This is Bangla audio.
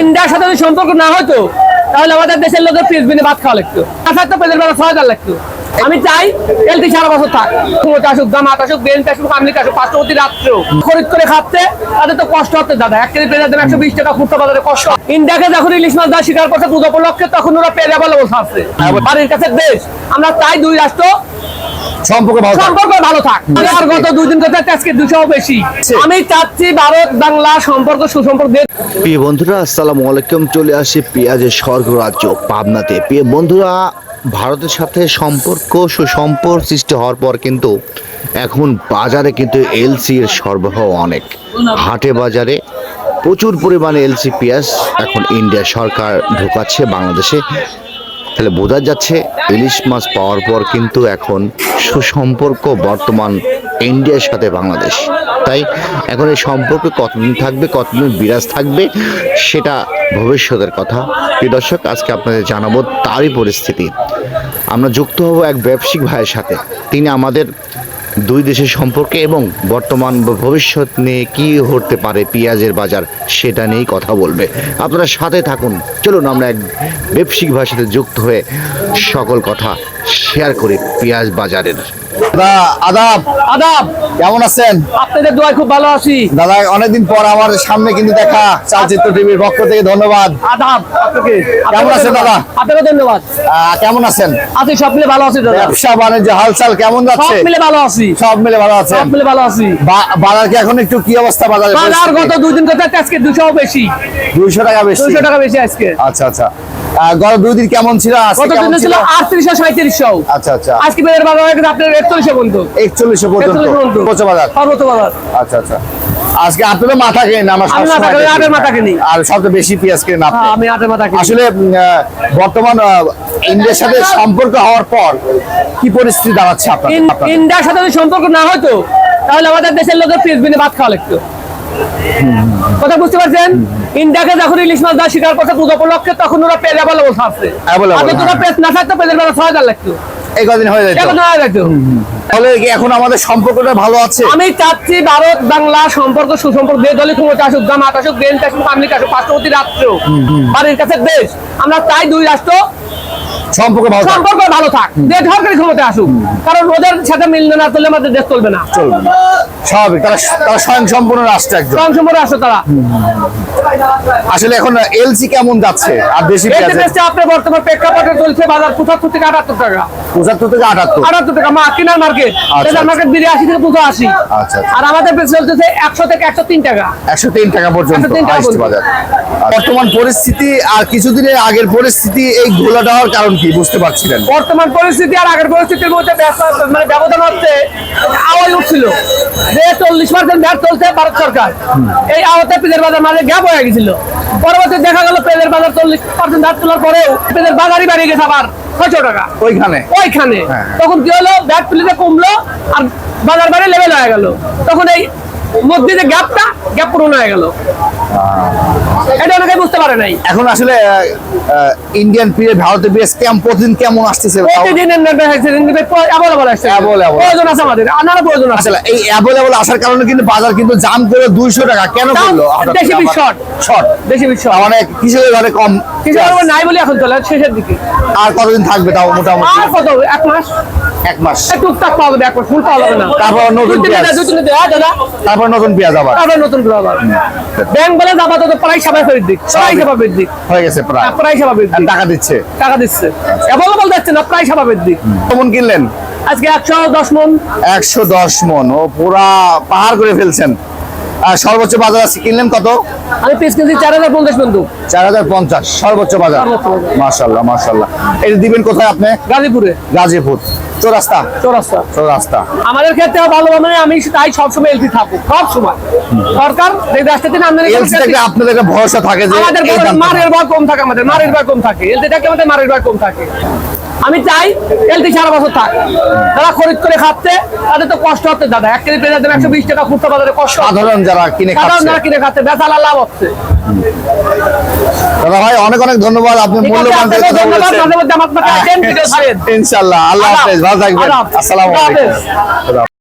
ইন্ডিয়ার সাথে যদি সম্পর্ক না হতো তাহলে আমাদের দেশের লোকের পিস বিনে ভাত খাওয়া লাগতো। আসার তো পেজের বেলা ছয় হাজার লাগতো। আমি চাই এলটি সারা বছর থাক। ক্ষমতা আসুক জামাত আসুক বেঞ্চ আসুক আমেরিকা আসুক পাঁচটা রাত্রেও। খরিদ করে খাচ্ছে তাদের তো কষ্ট হচ্ছে দাদা। এক কেজি পেঁয়াজের দাম একশো বিশ টাকা ফুটতে বাজারে কষ্ট। ইন্ডিয়াকে যখন ইলিশ মাছ দেওয়া স্বীকার করছে পুজো উপলক্ষে তখন ওরা পেঁয়াজ বলে বসে আছে বাড়ির কাছে দেশ। আমরা চাই দুই রাষ্ট্র সম্পর্ক ভালো সম্পর্ক ভালো থাক। আর গত দুই দিন কথা আজকে দুশো বেশি। আমি চাচ্ছি ভারত বাংলা সম্পর্ক সুসম্পর্ক প্রিয় বন্ধুরা আসসালামু আলাইকুম। চলে আসি পেঁয়াজের স্বর্গ রাজ্য পাবনাতে। প্রিয় বন্ধুরা ভারতের সাথে সম্পর্ক সুসম্পর্ক সৃষ্টি হওয়ার পর কিন্তু এখন বাজারে কিন্তু এলসি এর সরবরাহ অনেক। হাটে বাজারে প্রচুর পরিমাণে এলসি পেঁয়াজ এখন ইন্ডিয়া সরকার ঢোকাচ্ছে বাংলাদেশে। তাহলে বোঝা যাচ্ছে ইলিশ মাছ পাওয়ার পর কিন্তু এখন সুসম্পর্ক বর্তমান ইন্ডিয়ার সাথে বাংলাদেশ। তাই এখন এই সম্পর্ক কতদিন থাকবে, কতদিন বিরাজ থাকবে, সেটা ভবিষ্যতের কথা। প্রিয় দর্শক, আজকে আপনাদের জানাব তারই পরিস্থিতি। আমরা যুক্ত হব এক ব্যবসায়িক ভাইয়ের সাথে। তিনি আমাদের দুই দেশের সম্পর্কে এবং বর্তমান ভবিষ্যৎ নিয়ে কি হতে পারে পেঁয়াজের বাজার, সেটা নিয়েই কথা বলবে। আপনারা সাথে থাকুন। চলুন, আমরা এক ব্যবসায়িক ভাষাতে যুক্ত হয়ে সকল কথা শেয়ার করি পেঁয়াজ বাজারের। আদাব। আদাব। কেমন আছেন? আপনাদের দোয়ায় খুব ভালো আছি। দাদা অনেকদিন পর আমার সামনে কিন্তু দেখা চালচিত্র টিভির পক্ষ থেকে ধন্যবাদ। আদাব আপনাকে কেমন আছেন দাদা? আপনাকে ধন্যবাদ। কেমন আছেন? আছি সব মিলে ভালো আছি দাদা। ব্যবসা বাণিজ্য হালচাল কেমন সব মিলে ভালো আছি। সব মিলে ভালো আছেন সব মিলে ভালো আছি। বাজার কি এখন একটু কি অবস্থা বাজারে? বাজার গত দুই দিন কথা আজকে দুশো বেশি। দুইশো টাকা বেশি। দুশো টাকা বেশি আজকে। আচ্ছা আচ্ছা। গত দুই দিন কেমন ছিল? আজকে গত দিন ছিল? আটত্রিশশো সাঁত্রিশশো আচ্ছা আচ্ছা। আজকে বেড়ের বাজার আপনার একচল্লিশশো পর্যন্ত। একচল্লিশশো পর্যন্ত। একচল্লিশ বাজার? সর্বোচ্চ বাজার। আচ্ছা আচ্ছা। আজকে মাথা কেন আমার। আটের কিনি। আর সবচেয়ে বেশি পেঁয়াজ কেন আপনি? হ্যাঁ, আমি আটের মাথা কিনি। আসলে বর্তমান ইন্ডিয়ার সাথে সম্পর্ক হওয়ার পর কি পরিস্থিতি দাঁড়াচ্ছে আপনাদের? ইন্ডিয়ার সাথে সম্পর্ক না হয়তো তাহলে আমাদের দেশের লোকের পিস বিনে ভাত খাওয়া লাগতো। কথা বুঝতে পারছেন? ইন্ডিয়াকে যখন ইলিশ মাছ দেওয়া স্বীকার করছে পুজো উপলক্ষে তখন ওরা পেঁয়াজ বলে বসে আছে। আগে তোরা হ্যাঁ। পেঁয়াজ না থাকতো পেঁয়াজের বেলা ছয় হাজার লাগতো। এই কদিন হয়ে যায় হয়ে যেত তাহলে এখন আমাদের সম্পর্কটা ভালো আছে? আমি চাচ্ছি ভারত বাংলা সম্পর্ক সুসম্পর্ক যে দলই ক্ষমতা আসুক জামাত আসুক বেঞ্চ আসুক আমেরিকা আসুক পার্শ্ববর্তী রাষ্ট্রেও বাড়ির কাছে দেশ। আমরা চাই দুই রাষ্ট্র সম্পর্ক ভালো সম্পর্ক ভালো থাক। যে সরকারি ক্ষমতা আসুক। কারণ ওদের সাথে মিললে না চললে আমাদের দেশ চলবে না। চলবে না। স্বাভাবিক তারা তারা স্বয়ং সম্পূর্ণ রাষ্ট্র একজন। স্বয়ং আসো তারা। আসলে এখন এলসি কেমন যাচ্ছে? আর বেশি এই পেঁয়াজ আপনার বর্তমান প্রেক্ষাপটে চলছে বাজার পঁচাত্তর থেকে আটাত্তর টাকা। পঁচাত্তর থেকে আটাত্তর। আটাত্তর টাকা মা কিনার মার্কেট আচ্ছা। মার্কেট বিড়ি আশি থেকে পুজো আশি আচ্ছা, আচ্ছা। আর আমাদের চলতেছে একশো থেকে একশো তিন টাকা। একশো তিন টাকা পর্যন্ত 103 highest বাজার। বর্তমান পরিস্থিতি আর কিছুদিনের আগের পরিস্থিতি এই ঘোলাটা হওয়ার কারণ কি? বুঝতে পারছিলেন? বর্তমান পরিস্থিতি আর আগের পরিস্থিতির মধ্যে মানে ব্যবধান হচ্ছে আওয়াজ উঠছিল। যে চল্লিশ পার্সেন্ট ভ্যাট চলছে ভারত সরকার। এই আওয়াজে পেঁয়াজের বাজার মাঝে গ্যাপ হয়ে গেছিল। পরবর্তী দেখা গেল পেঁয়াজের বাজার চল্লিশ পার্সেন্ট ভ্যাট তোলার পরেও পেঁয়াজের বাজারই বাড়িয়ে গেছে আবার ছয়শো টাকা। ওইখানে? ওইখানে। হ্যাঁ। তখন কি হলো? ব্যাট প্লেটে কমলো আর বাজার বাড়ি লেভেল হয়ে গেল। তখন এই মধ্যে যে গ্যাপটা গ্যাপ পূরণ হয়ে গেল। এটা অনেকে বুঝতে পারে নাই। এখন আসলে ইন্ডিয়ান পিরিয়ড ভারতের পিরিয়ড প্রতিদিন কেমন আসতেছে? প্রতিদিন অ্যাভেলেবল আসছে। Available। প্রয়োজন আছে আমাদের আনার প্রয়োজন আছে। এই অ্যাভেলেবল আসার কারণে কিন্তু বাজার কিন্তু জাম করে দুইশো টাকা। কেন করল? দেশি বীজ short। শর্ট বেশি বিশ্ব মানে ঘরে কম। কিছু নাই বলে এখন চলে শেষের দিকে। আর কতদিন থাকবে তাও মোটামুটি? আর কত? এক মাস? এক মাস। এই টুকটাক পাওয়া যাবে এক মাস ফুল পাওয়া যাবে না। তারপর নতুন পেঁয়াজ। হ্যাঁ দাদা। তারপর নতুন পেঁয়াজ আবার। তারপর নতুন করে আবার। ব্যাংক ব্যালেন্স আপাতত প্রায় স্বাভাবিক দিক প্রায় স্বাভাবিক দিক। হয়ে গেছে প্রায়। প্রায় স্বাভাবিক দিক। টাকা দিচ্ছে। টাকা দিচ্ছে। অ্যাভেলেবল যাচ্ছে না প্রায় স্বাভাবিক দিক। কেমন কিনলেন? আজকে একশো দশ মন। একশো দশ মন। ও পুরা পাহাড় করে ফেলছেন। আর সর্বোচ্চ বাজার আছে কিনলেন কত? আমি পিস কিনছি চার হাজার পঞ্চাশ বন্ধু। চার হাজার পঞ্চাশ। সর্বোচ্চ বাজার। মার্শাল্লাহ মার্শাল্লাহ এটা দিবেন কোথায় আপনি? গাজীপুরে। গাজীপুর। চৌরাস্তা? চৌরাস্তা। চৌরাস্তা। আমাদের ক্ষেত্রে ভালো মানে আমি তাই সবসময় এলসি থাকব সব সময় সরকার এই রাস্তা থেকে আমদানি করে এলসি থেকে আপনাদের একটা ভরসা থাকে যে আমাদের মারের ভয় কম থাকে আমাদের মারের ভয় কম থাকে এলসি থেকে আমাদের মারের ভয় কম থাকে। আমি চাই এলটি সারা বছর থাক। যারা খরিদ করে খাচ্ছে তাদের তো কষ্ট হচ্ছে দাদা। এক কেজি পেঁয়াজের দাম একশো বিশ টাকা ফুটতে বাজারে কষ্ট। সাধারণ যারা কিনে সাধারণ যারা কিনে খাচ্ছে বেচালা লাভ হচ্ছে। দাদা ভাই অনেক অনেক ধন্যবাদ আপনি মূল্যবান। ইনশাআল্লাহ আল্লাহ। হাফেজ ভালো থাকবেন। আসসালামু আলাইকুম।